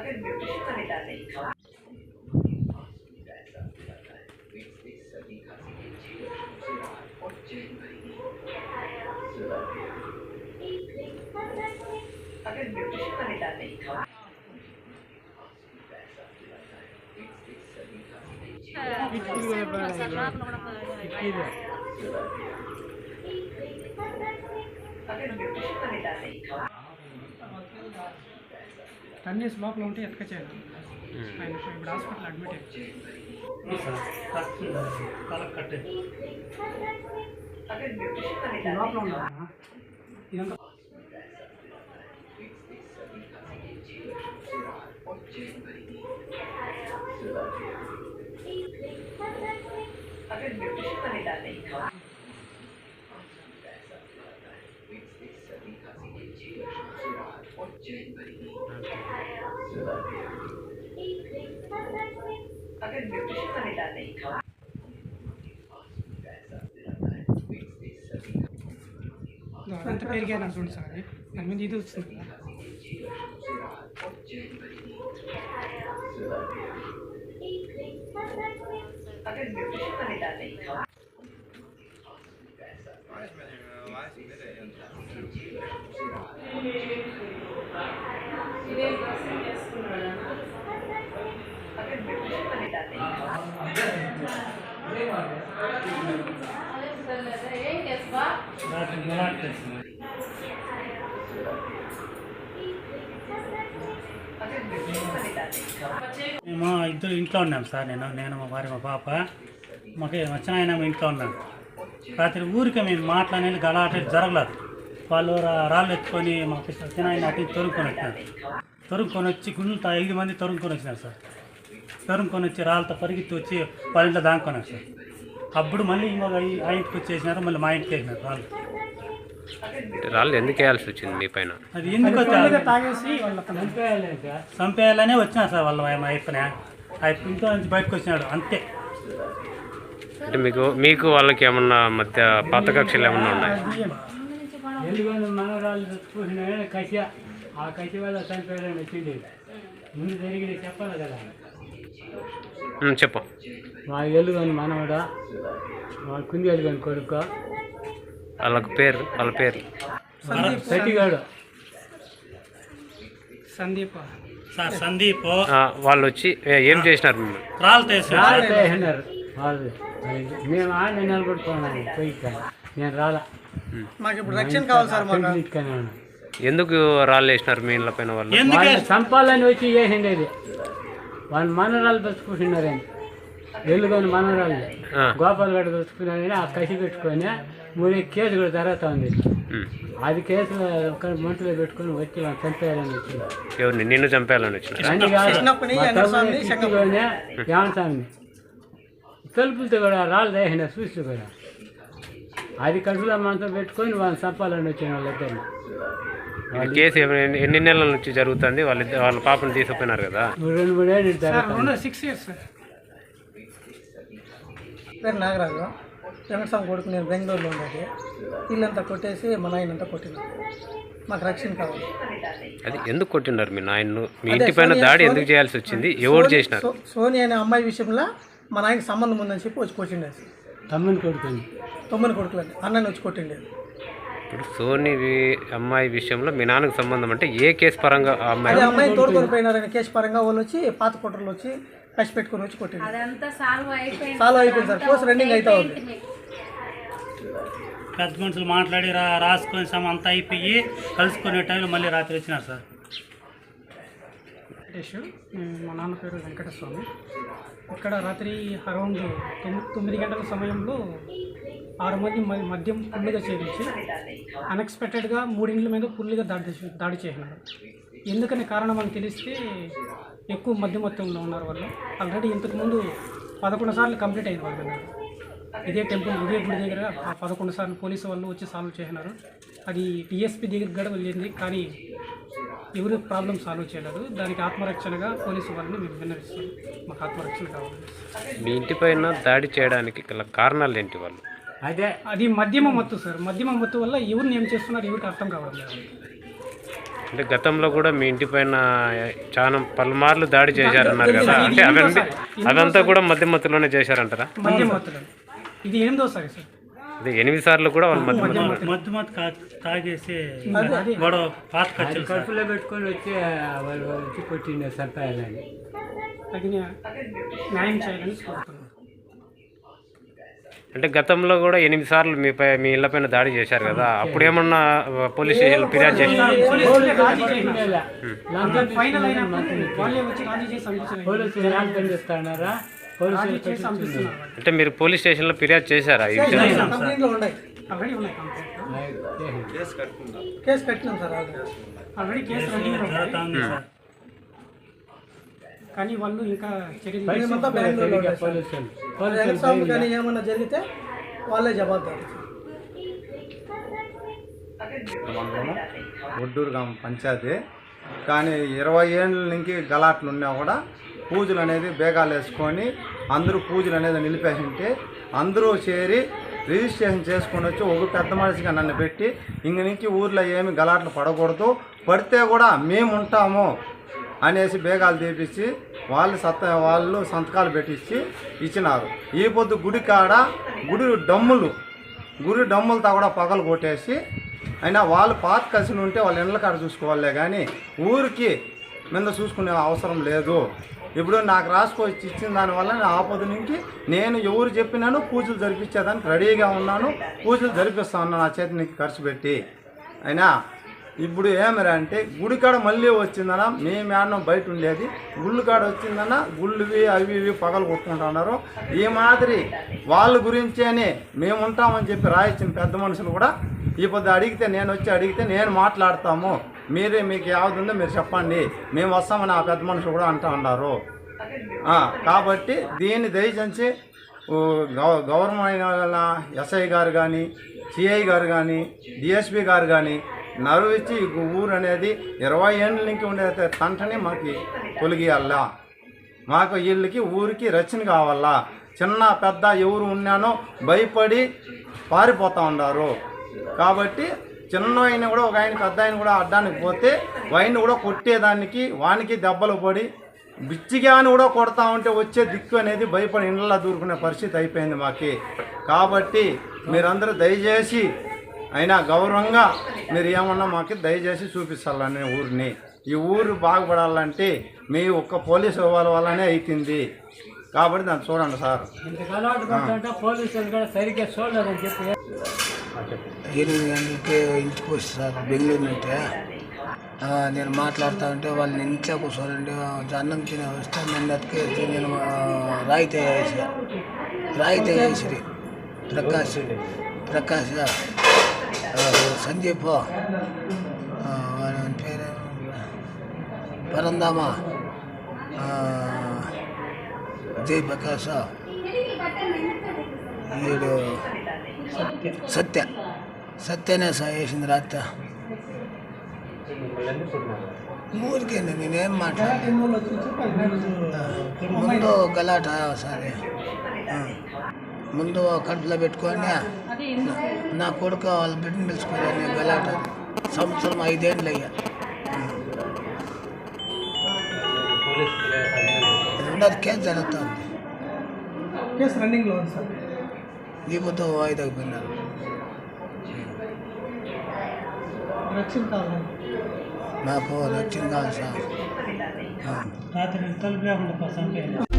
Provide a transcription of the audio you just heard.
अगर ब्यूटिशियन का बेटा नहीं था अगर ब्यूटिशियन का बेटा नहीं था अगर ब्यूटिशियन का बेटा नहीं था ఇయర్స్ లోపల ఉంటే ఎత్తుక చేయాలి ఆయన ఇప్పుడు హాస్పిటల్ అడ్మిట్ अगर न्यूट्रिशन वाले అయ్యారు లోపల अगर न्यूट्रिशन वाले डाले अगर न्यूट्रिशन वाले डाले అంత పెరిగాను అంటుంది సార్ అది దాని మీద ఇది వస్తుంది కదా మేము ఇద్దరు ఇంట్లో ఉన్నాం సార్ నేను నేను మా భార్య మా పాప. మాకు వచ్చిన ఆయన ఇంట్లో ఉన్నాం రాత్రి ఊరికే మేము మాట్లాడేది గలాట జరగలేదు. వాళ్ళు రాళ్ళు ఎత్తుకొని మాకు వచ్చిన ఆయన అటు తొరుక్కొని వచ్చినారు. తొరుక్కొని వచ్చి గుంట ఐదు మంది తొరుక్కొని వచ్చినారు సార్. తొరుక్కొని వచ్చి రాళ్ళతో పరిగెత్తి వచ్చి వాళ్ళ ఇంట్లో దాక్కున్నారు సార్ అప్పుడు మళ్ళీ ఇంకొక ఆ ఇంటికి వచ్చేసినారు మళ్ళీ మా ఇంటికి వేసినారు రాళ్ళు. రాళ్ళు ఎందుకు వేయాల్సి వచ్చింది మీ పైన? అది ఎందుకు చంపేయాలనే వచ్చినా సార్ వాళ్ళ మా అయిపోయినా ఆ ఇంట్లో నుంచి బయటకు వచ్చినాడు అంతే. అంటే మీకు మీకు వాళ్ళకి ఏమన్నా మధ్య పాత కక్షలు ఏమన్నా ఉన్నాయి? ఎల్లుగొండ మనవరాలు చూసిన కసి ఆ కసి వల్ల చనిపోయాడని వచ్చింది. ముందు జరిగింది చెప్పాలి కదా. చెప్పు. మా ఎల్లుగొని మనవడా? మా కుంది ఎల్లుగొని కొడుకు? వాళ్ళకి పేరు వాళ్ళ పేరు సతిగాడు సందీప్. సార్ సందీప్. వాళ్ళు వచ్చి ఏ- చేసినారు మిమ్మల్ని? వాళ్ళు మేము ఆడ పోయి నేను రాలా. మాకు ఇప్పుడు రక్షణ కావాలి సార్ మాకు. ఎందుకు రాళ్ళు వేసినారు మీ ఇళ్ళ పైన వాళ్ళు? చంపాలని వచ్చి చేసిండేది. వాళ్ళు మనరాలు బతుకుంటున్నారని ఎల్లుగొని మనరాలు గోపాల్ గడ బతుకున్నారని ఆ కసి పెట్టుకొని మూడు కేసు కూడా జరుగుతూ ఉంది. అది కేసు ఒక మంటలో పెట్టుకొని వచ్చి వాళ్ళు చంపేయాలని వచ్చింది. ఎవరిని? నిన్ను చంపేయాలని ఏమంటామని తలుపులతో కూడా రాళ్ళు వేసిన చూసి కూడా. అది కడుపులో మనతో పెట్టుకొని వాళ్ళని చంపాలని వచ్చిన వాళ్ళిద్దరిని. ఇది కేసు ఎన్ని నెలల నుంచి జరుగుతుంది? వాళ్ళ వాళ్ళ పాపను తీసుకుపోయినారు కదా. రెండు మూడేళ్ళు సిక్స్ ఇయర్స్ సార్ పేరు నాగరాజు. వెంకటస్వామి కొడుకు నేను బెంగళూరులో ఉండేది. ఇల్లంతా కొట్టేసి మా నాయన అంతా కొట్టిన మాకు రక్షణ కావాలి. అది ఎందుకు కొట్టినారు మీ నాయన్ను? మీ ఇంటి పైన దాడి ఎందుకు చేయాల్సి వచ్చింది? ఎవరు చేసినారు? సో- సోని అనే అమ్మాయి విషయంలో మా నాయనకి సంబంధం ఉందని చెప్పి వచ్చి కొట్టిండేది తమ్ముని కొడుకుని తొమ్మిది కొడుకులని అన్నని వచ్చి కొట్టిండేది ఇప్పుడు సోని అమ్మాయి విషయంలో మీ నాన్నకు సంబంధం అంటే ఏ కేసు పరంగా ఆ అమ్మాయి? అదే అమ్మాయిని తోడుకొని పోయినారని కేసు పరంగా వాళ్ళు వచ్చి పాత కుట్రలు వచ్చి కసి పెట్టుకొని వచ్చి కొట్టింది అదంతా సాల్వ్ అయిపోయింది సాల్వ్ అయిపోయింది సార్. కోర్స్ రన్నింగ్ అవుతా ఉంది. పెద్ద మనుషులు మాట్లాడి రా రాసుకొని సమ అంతా అయిపోయి కలుసుకునే టైంలో మళ్ళీ రాత్రి వచ్చినారు సార్. వెంకటేష్ మా నాన్న పేరు వెంకటస్వామి. ఇక్కడ రాత్రి అరౌండ్ తొమ్మిది తొమ్మిది గంటల సమయంలో ఆరు మంది మద్యం ఫుల్గా చేయించి అన్ఎక్స్పెక్టెడ్గా మూడిండ్ల మీద ఫుల్గా దాడి దాడి చేసినారు. ఎందుకని కారణం అని తెలిస్తే ఎక్కువ మధ్యమత్తంలో ఉన్నారు వాళ్ళు. ఆల్రెడీ ఇంతకుముందు పదకొండు సార్లు కంప్లీట్ అయింది వాళ్ళు. ఇదే టెంపుల్ ఇదే గుడి దగ్గర ఆ పదకొండు సార్లు పోలీసు వాళ్ళు వచ్చి సాల్వ్ చేసినారు. అది డిఎస్పీ దగ్గర కూడా వెళ్ళింది కానీ ఎవరు ప్రాబ్లం సాల్వ్ చేయలేదు. దానికి ఆత్మరక్షణగా పోలీసు వాళ్ళని మేము విన్నవిస్తాం. మాకు ఆత్మరక్షణ కావాలి. మీ ఇంటి పైన దాడి చేయడానికి గల కారణాలు ఏంటి వాళ్ళు? అదే అది మధ్యమ మత్తు సార్. మధ్యమ మత్తు వల్ల ఎవరిని ఏం చేస్తున్నారు ఎవరికి అర్థం కావడం లేదు అంటే గతంలో కూడా మీ ఇంటి పైన చాలా పలుమార్లు దాడి చేశారన్నారు కదా. అంటే అవన్నీ అదంతా కూడా మధ్య మత్తులోనే చేశారంటారా? మధ్య ఇది ఎనిమిదోసారి సార్ అదే ఎనిమిది సార్లు కూడా వాళ్ళు మధ్య కా- తాగేసి. గొడవ పాత కడుపులో పెట్టుకొని వచ్చి వాళ్ళు వచ్చి కొట్టిండే తగిన న్యాయం చేయాలని కోరుతున్నాను. అంటే గతంలో కూడా ఎనిమిది సార్లు మీపై మీ ఇళ్ళ పైన దాడి చేశారు కదా. అప్పుడు ఏమన్నా పోలీస్ స్టేషన్ ఫిర్యాదు పంపిస్తున్నారు. అంటే మీరు పోలీస్ స్టేషన్లో ఫిర్యాదు చేశారా ఈ విషయం కంప్లైంట్లో ఉన్నాయి. ఆల్రెడీ ఉన్నాయి కంప్లైంట్ కేసు కట్టినాం సార్ ఆల్రెడీ. కేసు ఉంది. జరుగుతా ఉంది సార్ కానీ వాళ్ళు ఇంకా చర్యలు కానీ ఏమన్నా జరిగితే వాళ్ళే జవాబారు ఒడ్డూరు గ్రామ పంచాయతీ. కానీ ఇరవై ఏళ్ళ నుంచి గలాట్లు ఉన్నా కూడా పూజలు అనేది బేగాలు వేసుకొని అందరూ పూజలు అనేది నిలిపేసింటే అందరూ చేరి రిజిస్ట్రేషన్ చేసుకొని వచ్చి ఒక పెద్ద మనిషిగా నన్ను పెట్టి ఇంక నుంచి ఊర్లో ఏమి గలాట్లు పడకూడదు. పడితే కూడా మేము ఉంటాము. అనేసి బేగాలు తీపిచ్చి వాళ్ళు సత్త వాళ్ళు సంతకాలు పెట్టించి ఇచ్చినారు. ఈ పొద్దు గుడి కాడ గుడి డమ్ములు గుడి డమ్ములతో కూడా పగలు కొట్టేసి అయినా వాళ్ళు పాత కలిసి ఉంటే వాళ్ళ ఇళ్ళ కాడ చూసుకోవాలే కానీ ఊరికి మీద చూసుకునే అవసరం లేదు. ఇప్పుడు నాకు రాసుకొచ్చి ఇచ్చిన దానివల్ల నేను ఆపద నుంచి నేను ఎవరు చెప్పినాను పూజలు జరిపించేదానికి రెడీగా ఉన్నాను. పూజలు జరిపిస్తా ఉన్నాను నా చేతి నీకు ఖర్చు పెట్టి. అయినా ఇప్పుడు ఏమరా అంటే గుడికాడ మళ్ళీ వచ్చిందన మేము మేడం బయట ఉండేది. గుళ్ళు కాడ వచ్చిందన గుళ్ళువి అవి ఇవి పగలు కొట్టుకుంటున్నారు. ఈ మాదిరి వాళ్ళ గురించి అని మేము ఉంటామని చెప్పి రాయించిన పెద్ద మనుషులు కూడా ఈ పొద్దు అడిగితే నేను వచ్చి అడిగితే నేను మాట్లాడతాము. మీరే మీకు యావదుందో ఉందో మీరు చెప్పండి. మేము వస్తామని ఆ పెద్ద మనుషులు కూడా అంటూ ఉన్నారు. కాబట్టి దీన్ని దయచేసి గవ- గవర్నమెంట్ ఎస్ఐ గారు కానీ సిఐ గారు కానీ డిఎస్పి గారు కానీ నరువిచ్చి ఈ ఊరు అనేది ఇరవై ఏళ్ళ నుంచి ఉండే తంటని మాకు తొలగియాలా మాకు వీళ్ళకి ఊరికి రచన కావాలా? చిన్న పెద్ద ఎవరు ఉన్నానో భయపడి పారిపోతూ ఉన్నారు. కాబట్టి చిన్న ఆయన కూడా ఒక ఆయన పెద్ద ఆయన కూడా అడ్డానికి పోతే వైన్ కూడా కొట్టేదానికి వానికి దెబ్బలు పడి బిచ్చిగాని కూడా కొడతా ఉంటే వచ్చే దిక్కు అనేది భయపడి ఇండ్లలో దూరుకునే పరిస్థితి అయిపోయింది మాకి. కాబట్టి మీరందరూ దయచేసి అయినా గౌరవంగా మీరు ఏమన్నా మాకు దయచేసి చూపించాలని ఊరిని. ఈ ఊరు బాగుపడాలంటే మీ ఒక్క పోలీసు వాళ్ళ వల్లనే అవుతుంది కాబట్టి దాన్ని చూడండి సార్. ఎనిమిది గంటలకి ఇంటికి వస్తారు బెంగళూరు నేను మాట్లాడుతూ ఉంటే వాళ్ళు ఇంట్లో కూర్చోనండి అన్నం తిని వస్తే నన్ను ఎత్తుకేసి నేను రాయితీ వేసి రాయితీ వేసి ప్రకాష్ ప్రకాష్ సందీప్ పేరు పరందామ? ఆ, వీడు సత్య. సత్యనే సార్ వేసింది రాత్రి. ఊరికేండి నేనేం మాట్లాడలేదు ముందు గలాట సరే. ముందు కడుపులో పెట్టుకొని నా కొడుకు వాళ్ళ బిడ్డను పిలుచుకోవాలని గలాట సంవత్సరం ఐదేళ్ళు అయ్యా రెండోది కేసు జరుగుతుంది కేసు రన్నింగ్లో ఉంది సార్ దీపుతో వాయిదాకు పోయినారు రక్షణ కావాలి నాకు రక్షణ కావాలి సార్ ఆ. రాత్రి తలుపు లేకుండా చంపేయాలి